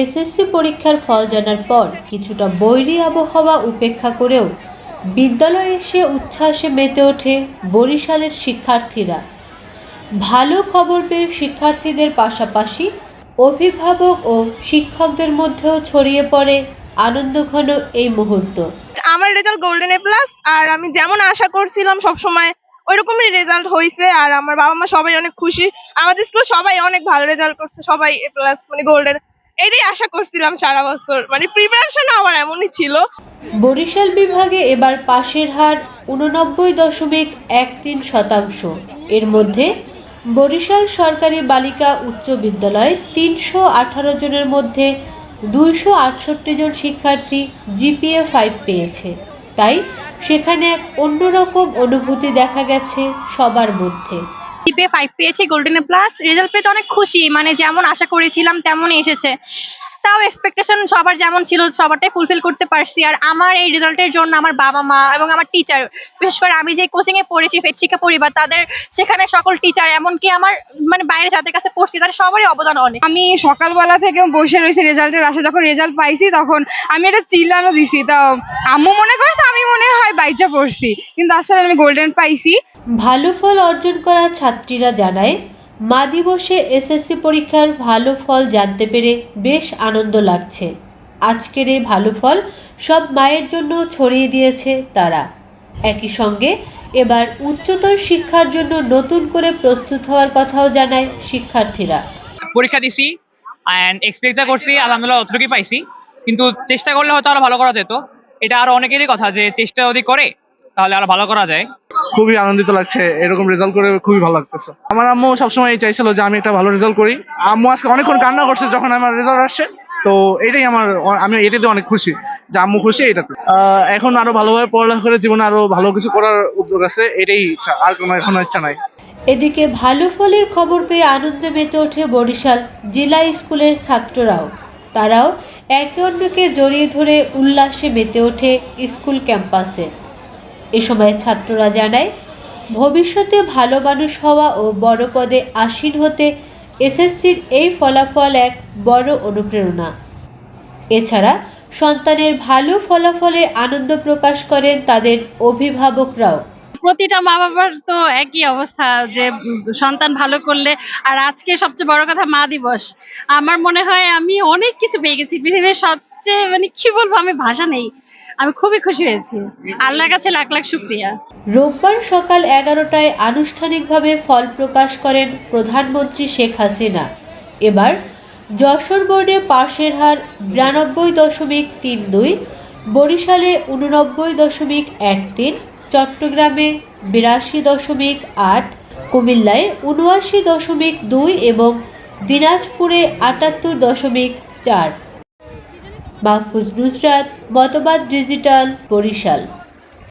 SSC পরীক্ষার ফল জানার পর কিছুটা বৈরী আবহাওয়া উপেক্ষা করেও বিদ্যালয়ে এসে উচ্ছ্বাসে মেতে ওঠে বরিশালের শিক্ষার্থীরা। ভালো খবর পেয়ে শিক্ষার্থীদের পাশাপাশি অভিভাবক ও শিক্ষকদের মধ্যেও ছড়িয়ে পড়ে আনন্দঘন এই মুহূর্ত। আমার রেজাল্ট গোল্ডেন এ প্লাস আর আমি যেমন আশা করছিলাম সব সময় ওইরকমই রেজাল্ট হয়েছে আর আমার বাবা মা সবাই অনেক খুশি। আমাদের স্কুল সবাই অনেক ভালো রেজাল্ট করছে, সবাই এ প্লাস মানে গোল্ডেন এটাই আশা করছিলাম সারা বছর। মানে প্রিপারেশন আমার এমনই ছিল। বরিশাল বিভাগে এবার পাশের হার উননব্বই দশমিক এক তিন শতাংশ। এর মধ্যে বরিশাল সরকারি বালিকা উচ্চ বিদ্যালয় তিনশো আঠারো জনের মধ্যে দুইশো আটষট্টি জন শিক্ষার্থী জিপিএ ফাইভ পেয়েছে। তাই সেখানে এক অন্যরকম অনুভূতি দেখা গেছে সবার মধ্যে। জিপে ফাইভ পেয়েছি গোল্ডেন প্লাস রেজাল্ট পেতে অনেক খুশি মানে যেমন আশা করেছিলাম তেমনই এসেছে। তাও এক্সপেকটেশন সবার যেমন ছিল সবারটাই ফুলফিল করতে পারছি। আর আমার এই রেজাল্টের জন্য আমার বাবা মা এবং আমার টিচার বিশেষ করে আমি যে কোচিং এ পড়েছি ফেট শিক্ষা পরিবার তাদের সেখানে সকল টিচার এমনকি আমার মানে বাইরে যাদের কাছে পড়ছি তাদের সবারই অবদান অনেক। আমি সকালবেলা থেকে বসে রয়েছি রেজাল্টের আশা যখন রেজাল্ট পাইছি তখন আমি এটা চিল্লানো দিছি। তা আম্মু মনে করছে মনে হয় বাইচা পড়ছি কিন্তু আসলে আমি গোল্ডেন পাইছি। ভালো ফল অর্জন করা ছাত্রীরা জানায় মা দিবসে এসএসসি পরীক্ষার ভালো ফল জানতে পেরে বেশ আনন্দ লাগছে। আজকের এই ভালো ফল সব মায়ের জন্য ছড়িয়ে দিয়েছে তারা। একই সঙ্গে এবার উচ্চতর শিক্ষার জন্য নতুন করে প্রস্তুত হওয়ার কথাও জানায় শিক্ষার্থীরা। পরীক্ষা দিছি অ্যান্ড এক্সপেক্ট যা করছি আলহামদুলিল্লাহ অতটুকুই পাইছি কিন্তু চেষ্টা করলে হয়তো আরও ভালো করা যেত। এটা আরও অনেকেরই কথা যে চেষ্টা যদি করে তাহলে আরও ভালো করা যায়। খুবই আনন্দিত লাগছে এরকম রেজাল্ট করে খুবই ভালো লাগতেছে। আমার আম্মু সবসময় চাইছিল যে আমি একটা ভালো রেজাল্ট করি। আম্মু আজকে অনেকক্ষণ কান্না করছে যখন আমার রেজাল্ট আসছে তো এটাই আমার আমি এটাতে অনেক খুশি যে আম্মু খুশি এটাতে। আহ, এখন আরও ভালোভাবে পড়ালেখা করে জীবনে আরও ভালো কিছু করার উদ্যোগ আছে এটাই ইচ্ছা আর কোনো এখনও ইচ্ছা নাই। এদিকে ভালো ফলের খবর পেয়ে আনন্দে মেতে ওঠে বরিশাল জেলা স্কুলের ছাত্ররাও। তারাও একে অন্যকে জড়িয়ে ধরে উল্লাসে মেতে ওঠে স্কুল ক্যাম্পাসে। এ সময় ছাত্ররা জানায়, ভবিষ্যতে ভালো মানুষ হওয়া ও বড় পদে আসীন হতে এসএসসির এই ফলাফল এক বড় অনুপ্রেরণা। এছাড়া সন্তানের ভালো ফলাফলে আনন্দ প্রকাশ করেন তাদের অভিভাবকরাও। প্রতিটা মা বাবার তো একই অবস্থা, যে সন্তান ভালো করলে আর আজকে সবচেয়ে বড় কথা মা দিবস। আমার মনে হয় আমি অনেক কিছু পেয়ে গেছি, পৃথিবীর সবচেয়ে মানে কি বলব, আমি ভাষা নেই। আমি খুবই খুশি হয়েছি। আল্লাহর কাছে লাখ লাখ শুক্রিয়া। রোববার সকাল এগারোটায় আনুষ্ঠানিকভাবে ফল প্রকাশ করেন প্রধানমন্ত্রী শেখ হাসিনা। এবার যশোর বোর্ডে পাশের হার বিরানব্বই দশমিক তিন দুই, বরিশালে উননব্বই দশমিক এক তিন চট্টগ্রামে বিরাশি দশমিক আট, কুমিল্লায় উনআশি দশমিক দুই এবং দিনাজপুরে আটাত্তর দশমিক চার। মাহফুজ নুসরাত মতবাদ ডিজিটাল বরিশাল।